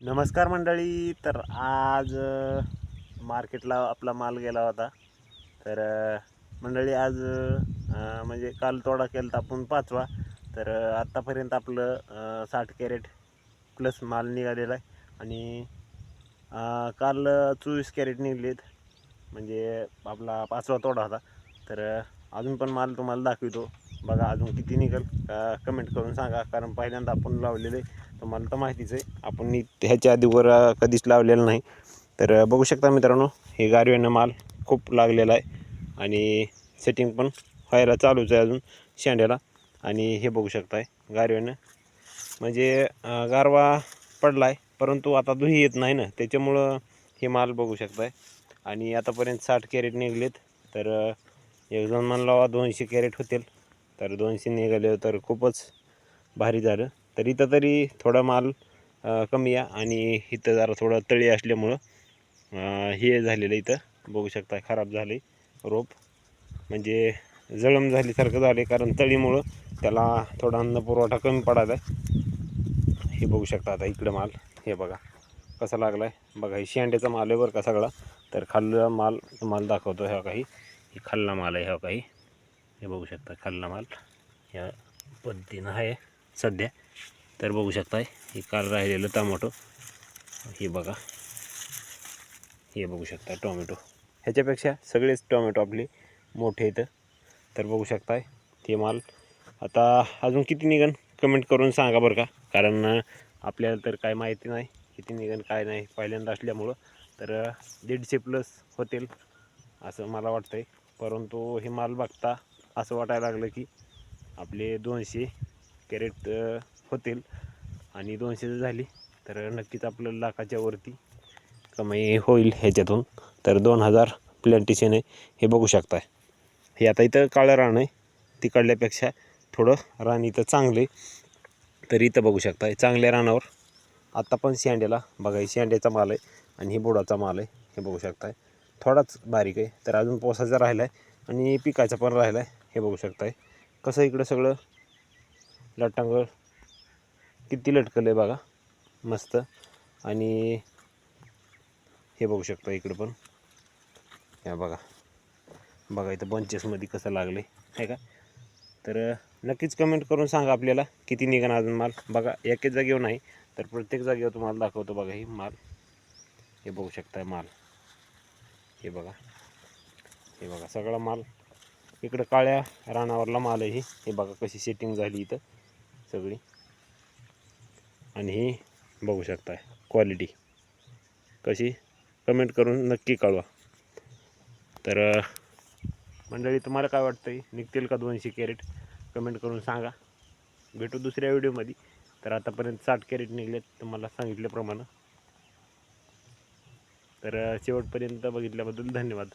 नमस्कार मंडळी तर आज मार्केटला आपला माल गेला होता. तर मंडळी आज म्हणजे काल तोडा केला तर आपण पाचवा. तर आत्तापर्यंत आपलं साठ कॅरेट प्लस माल निघालेला आहे. आणि काल चोवीस कॅरेट निघलेत. म्हणजे आपला पाचवा तोडा होता. तर अजून पण माल तुम्हाला दाखवितो. बघा अजून किती निघेल. कमेंट करून सांगा. कारण पहिल्यांदा आपण लावलेले तुम्हाला तर माहितीच आहे. आपण ह्याच्या आधीवर कधीच लावलेलं नाही. तर बघू शकता मित्रांनो हे गारव्यानं माल खूप लागलेला आहे. आणि सेटिंग पण व्हायला चालूच आहे अजून शेंड्याला. आणि हे बघू शकताय गारव्यानं. म्हणजे गारवा पडला आहे परंतु आता दुही येत नाही ना. त्याच्यामुळं हे माल बघू शकताय. आणि आतापर्यंत साठ कॅरेट निघलेत. तर एक जण म्हणला दोनशे कॅरेट होतील. तर दोनशे निघाले तर खूपच भारी झालं. तर इथं तरी थोडा माल कमी आहे आणि इथं जरा थोडं तळी असल्यामुळं हे झालेलं इथं. बघू शकता खराब झाले रोप. म्हणजे जळम झाल्यासारखं झाले कारण तळीमुळं त्याला थोडा अन्न पुरवठा कमी पडायला. आहे हे बघू शकता आता इकडं माल. हे बघा कसा लागला आहे बघा ही शेंड्याचा माल आहे बरं का सगळा. तर खाल्ला माल तुम्हाला दाखवतो ह्या काही ही खाल्ला माल आहे ह्या काही हे बघू शकता खाल्ला माल ह्या पद्धतीनं आहे सध्या. तर बघू शकताय हे काल राहिलेलं टोमॅटो. हे बघा. हे बघू शकता टोमॅटो. ह्याच्यापेक्षा सगळेच टोमॅटो आपले मोठे इथं तर बघू शकताय ते माल आता अजून किती निघन कमेंट करून सांगा बरं का. कारण आपल्याला तर काय माहिती नाही किती निघन काय नाही. पहिल्यांदा असल्यामुळं तर दीडशे प्लस होतील असं मला वाटतंय. परंतु हे माल बघता असं वाटायला लागलं की आपले दोनशे कॅरेट होतील. आणि दोनशे जर झाली तर नक्कीच आपलं लाखाच्या वरती कमाई होईल ह्याच्यातून. तर दोन हजार प्लॅन्टेशन आहे हे बघू शकताय. हे आता इथं काळं रान आहे. तिकडल्यापेक्षा थोडं रान इथं चांगलं आहे. तर इथं बघू शकताय चांगल्या रानावर. आत्ता पण शेंड्याला बघा हे शेंड्याचा माल आहे आणि ही बुडाचा माल आहे. हे बघू शकताय. थोडाच बारीक आहे तर अजून पावसाचा राहिला आहे आणि पिकाचा पण राहिला आहे हे बघू शकताय. कसं इकडं सगळं? लटांगळ किती लटकलं आहे बघा. मस्त. आणि हे बघू शकता इकडं पण. या बघा. बघा इथं बंचेसमध्ये कसं लागलं आहे का? तर नक्कीच कमेंट करून सांगा आपल्याला किती निघण अजून माल. बघा एकेच जागेवर नाही तर प्रत्येक जागेवर तुम्हाला दाखवतो बघा ही माल. हे बघू शकताय माल. हे बघा. हे बघा सगळा माल. इकडं काळ्या रानावरला माल आहे हे. बघा कशी सेटिंग झाली इथं सगळी. आणि ही बघू शकता क्वालिटी कशी? कमेंट करून नक्की कळवा. तर मंडळी तुम्हाला काय वाटतं आहे निघतील का दोनशे कॅरेट कमेंट करून सांगा. भेटू दुसऱ्या व्हिडिओमध्ये तर आतापर्यंत साठ कॅरेट निघलेत तुम्हाला सांगितल्याप्रमाणे. तर शेवटपर्यंत बघितल्याबद्दल धन्यवाद.